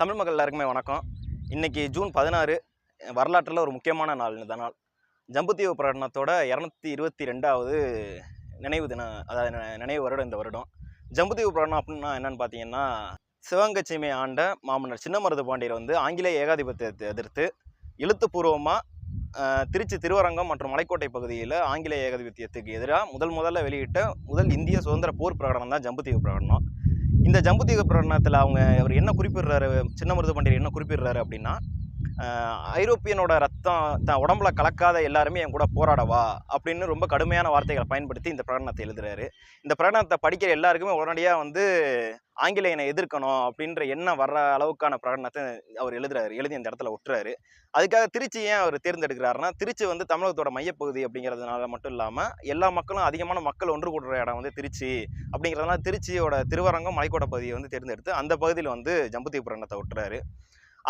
தமிழ் மக்கள் எல்லாருக்குமே வணக்கம். இன்னைக்கு ஜூன் பதினாறு வரலாற்றில் ஒரு முக்கியமான நாள் இந்த நாள். ஜம்புத்தீவு பிரகடனத்தோட இரநூத்தி இருபத்தி ரெண்டாவது நினைவு தினம் அதாவது நினைவு வருடம் இந்த வருடம். ஜம்புத்தீவு பிரகடனம் அப்படின்னா என்னென்னு பார்த்தீங்கன்னா சிவகங்கை சீமை ஆண்ட மாமன்னர் சின்னமருது பாண்டியர் வந்து ஆங்கிலேய ஏகாதிபத்தியத்தை எதிர்த்து எழுத்துப்பூர்வமாக திருச்சி திருவரங்கம் மற்றும் மலைக்கோட்டை பகுதியில் ஆங்கிலேய ஏகாதிபத்தியத்துக்கு எதிராக முதல் முதல்ல வெளியிட்ட முதல் இந்திய சுதந்திர போர் பிரகடனம் தான் ஜம்புத்தீவு பிரகடனம். இந்த ஜம்புதீக பிரகடனத்தில் அவங்க அவர் என்ன குறிப்பிடுறாரு? சின்ன மருது பாண்டியர் என்ன குறிப்பிடுறாரு அப்படின்னா ஐரோப்பியனோட ரத்தம் தன் உடம்புல கலக்காத எல்லாருமே என் கூட போராடவா? அப்படின்னு ரொம்ப கடுமையான வார்த்தைகளை பயன்படுத்தி இந்த பிரகடனத்தை எழுதுறாரு. இந்த பிரகடனத்தை படிக்கிற எல்லாருக்குமே உடனடியாக வந்து ஆங்கிலேயனை எதிர்க்கணும் அப்படின்ற எண்ணம் வர்ற அளவுக்கான பிரகடனத்தை அவர் எழுதுறாரு. எழுதி அந்த இடத்துல ஒட்டுறாரு. அதுக்காக திருச்சி ஏன் அவர் தேர்ந்தெடுக்கிறாருன்னா திருச்சி வந்து தமிழகத்தோட மையப்பகுதி அப்படிங்கிறதுனால மட்டும் இல்லாமல் எல்லா மக்களும் அதிகமான மக்கள் ஒன்று கூடுற இடம் வந்து திருச்சி அப்படிங்கிறதுனால திருச்சியோட திருவரங்கம் மலைக்கோட்டை பகுதியை வந்து தேர்ந்தெடுத்து அந்த பகுதியில் வந்து ஜம்புத்தீவு பிரகடனத்தை ஒட்டுறாரு.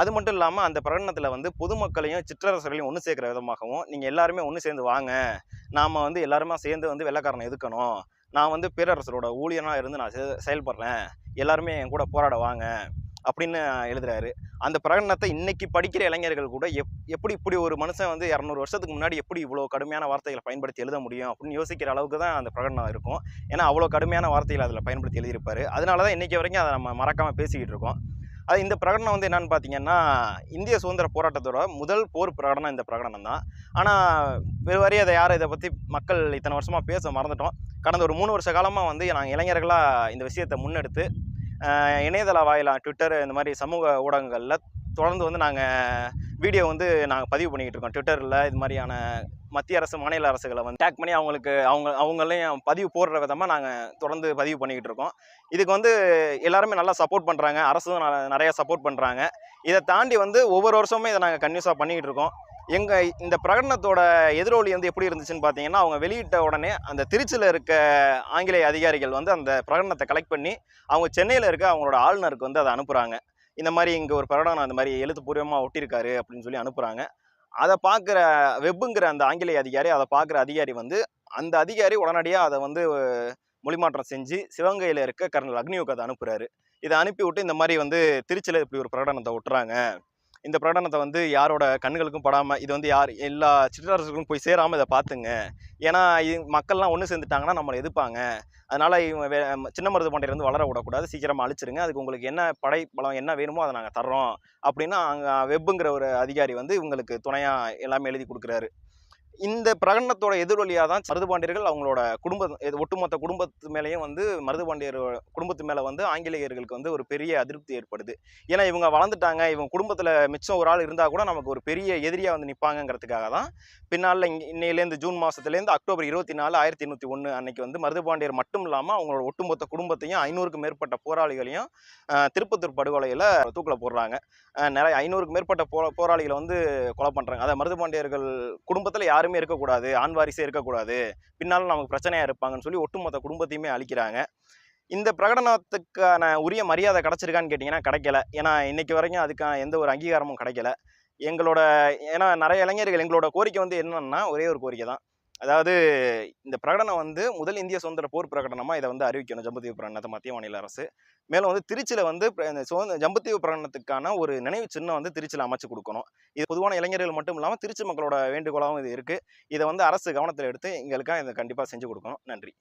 அது மட்டும் இல்லாமல் அந்த பிரகடனத்தில் வந்து பொதுமக்களையும் சிற்றரசர்களையும் ஒன்று சேர்க்குற விதமாகவும் நீங்கள் எல்லாருமே ஒன்று சேர்ந்து வாங்க. நாம் வந்து எல்லாருமே சேர்ந்து வந்து வெள்ளைக்காரனை எதுக்கணும்? நான் வந்து பேரரசரோட ஊழியனாக இருந்து நான் செ- செயல்படுறேன். எல்லாருமே என் கூட போராட வாங்க அப்படின்னு எழுதுறாரு. அந்த பிரகடனத்தை இன்னைக்கு படிக்கிற இளைஞர்கள் கூட எப் எப்படி இப்படி ஒரு மனுஷன் வந்து இரநூறு வருஷத்துக்கு முன்னாடி எப்படி இவ்வளோ கடுமையான வார்த்தைகளை பயன்படுத்தி எழுத முடியும்? அப்படின்னு யோசிக்கிற அளவுக்கு தான் அந்த பிரகடனம் இருக்கும். ஏன்னா அவ்வளோ கடுமையான வார்த்தைகளை அதில் பயன்படுத்தி எழுதியிருப்பாரு. அதனால தான் இன்னைக்கு வரைக்கும் அதை நம்ம மறக்காமல் பேசிக்கிட்டு இருக்கோம். அது இந்த பிரகடனம் வந்து என்னன்னு பார்த்தீங்கன்னா இந்திய சுதந்திர போராட்டத்தோட முதல் போர் பிரகடனம் இந்த பிரகடனம் தான். ஆனால் பெருவாரி அதை யாரும் இதை பற்றி மக்கள் இத்தனை வருஷமாக பேச மறந்துட்டோம். கடந்த ஒரு மூணு வருஷ காலமாக வந்து நாங்கள் இளைஞர்களாக இந்த விஷயத்தை முன்னெடுத்து இணையதள வாயிலாக ட்விட்டர் இந்த மாதிரி சமூக ஊடகங்களில் தொடர்ந்து வந்து நாங்கள் வீடியோ வந்து நாங்கள் பதிவு பண்ணிக்கிட்டு இருக்கோம். ட்விட்டரில் இது மாதிரியான மத்திய அரசு மாநில அரசுகளை வந்து டேக் பண்ணி அவங்களுக்கு அவங்க அவங்களையும் பதிவு போடுற விதமாக நாங்கள் தொடர்ந்து பதிவு பண்ணிக்கிட்டு இருக்கோம். இதுக்கு வந்து எல்லாருமே நல்லா சப்போர்ட் பண்ணுறாங்க அரசும் ந- சப்போர்ட் பண்ணுறாங்க இதை தாண்டி வந்து ஒவ்வொரு வருஷமுமே இதை நாங்கள் கன்யூஸாக பண்ணிக்கிட்டு இருக்கோம். எங்கள் இந்த பிரகடனத்தோட எதிரொலி வந்து எப்படி இருந்துச்சுன்னு பார்த்தீங்கன்னா அவங்க வெளியிட்ட உடனே அந்த திருச்சியில் இருக்க ஆங்கிலேய அதிகாரிகள் வந்து அந்த பிரகடனத்தை கலெக்ட் பண்ணி அவங்க சென்னையில் இருக்க அவங்களோட ஆளுநருக்கு வந்து அதை அனுப்புகிறாங்க இந்த மாதிரி இங்கே ஒரு பிரகடனம் அந்த மாதிரி எழுத்துப்பூர்வமாக ஒட்டியிருக்காரு அப்படின்னு சொல்லி அனுப்புகிறாங்க அதை பார்க்குற வெப்புங்கிற அந்த ஆங்கிலேய அதிகாரி அதை பார்க்குற அதிகாரி வந்து அந்த அதிகாரி உடனடியாக அதை வந்து மொழிமாற்றம் செஞ்சு சிவகங்கையில் இருக்க கர்னல் அக்னியோக்கு அதை அனுப்புகிறாரு இதை அனுப்பி விட்டு இந்த மாதிரி வந்து திருச்சியில் இப்படி ஒரு பிரகடனத்தை விட்டுறாங்க இந்த பிரகடனத்தை வந்து யாரோட கண்களுக்கும் படாமல் இது வந்து யார் எல்லா சிற்றரசுக்கும் போய் சேராமல் இதை பார்த்துங்க ஏன்னா இது மக்கள்லாம் ஒன்று சேர்ந்துட்டாங்கன்னா நம்மளை எதிர்ப்பாங்க. அதனால் இவங்க வே சின்ன மருது பாண்டியர் வளர விடக்கூடாது. சீக்கிரமாக அழிச்சிருங்க. அதுக்கு உங்களுக்கு என்ன படை பலம் என்ன வேணுமோ அதை நாங்கள் தர்றோம். அப்படின்னா அங்கே வெப்புங்கிற ஒரு அதிகாரி வந்து இவங்களுக்கு துணையாக எல்லாமே எழுதி கொடுக்குறாரு. இந்த பிரகடனத்தோட எதிரொலியாக தான் மருதுபாண்டியர்கள் அவங்களோட குடும்ப இது ஒட்டுமொத்த குடும்பத்து மேலேயும் வந்து மருதுபாண்டியர் குடும்பத்து மேலே வந்து ஆங்கிலேயர்களுக்கு வந்து ஒரு பெரிய அதிருப்தி ஏற்படுது. ஏன்னா இவங்க வளர்ந்துட்டாங்க இவங்க குடும்பத்தில் மிச்சம் ஒரு ஆள் இருந்தால் கூட நமக்கு ஒரு பெரிய எதிரியாக வந்து நிற்பாங்கங்கிறதுக்காக தான் பின்னால் இன்னையிலேருந்து ஜூன் மாதத்துலேருந்து அக்டோபர் இருபத்தி நாலு ஆயிரத்தி எண்ணூற்றி ஒன்று அன்னைக்கு வந்து மருதுபாண்டியர் மட்டும் இல்லாமல் அவங்களோட ஒட்டுமொத்த குடும்பத்தையும் ஐநூறுக்கும் மேற்பட்ட போராளிகளையும் திருப்பத்தூர் படுகொலையில் தூக்கில் போடுறாங்க. நிறைய ஐநூறுக்கு மேற்பட்ட போ போராளிகளை வந்து கொலை பண்ணுறாங்க அதை மருதுபாண்டியர்கள் குடும்பத்தில் யாருமே இருக்கக்கூடாது ஆண் வாரிசே இருக்கக்கூடாது பின்னால் நமக்கு பிரச்சனையாக இருப்பாங்கன்னு சொல்லி ஒட்டுமொத்த குடும்பத்தையுமே அழிக்கிறாங்க. இந்த பிரகடனத்துக்கான உரிய மரியாதை கிடச்சிருக்கான்னு கேட்டிங்கன்னா கிடைக்கல. ஏன்னா இன்றைக்கி வரைக்கும் அதுக்கான எந்த ஒரு அங்கீகாரமும் கிடைக்கல. எங்களோட ஏன்னா நிறைய இளைஞர்கள் எங்களோட கோரிக்கை வந்து என்னென்னா ஒரே ஒரு கோரிக்கை தான் அதாவது இந்த பிரகடனம் வந்து முதல் இந்திய சுதந்திர போர் பிரகடனமாக இதை வந்து அறிவிக்கணும். ஜம்புத்தீவு பிரகடனத்தை மத்திய மாநில அரசு. மேலும் வந்து திருச்சியில் வந்து இந்த சுதந்திர ஜம்புத்தீவு பிரகடனத்துக்கான ஒரு நினைவு சின்னம் வந்து திருச்சியில் அமைச்சு கொடுக்கணும். இது பொதுவான இளைஞர்கள் மட்டும் இல்லாமல் திருச்சி மக்களோட வேண்டுகோளாகவும் இது இருக்குது இதை வந்து அரசு கவனத்தில் எடுத்து எங்களுக்காக இதை கண்டிப்பாக செஞ்சு கொடுக்கணும். நன்றி.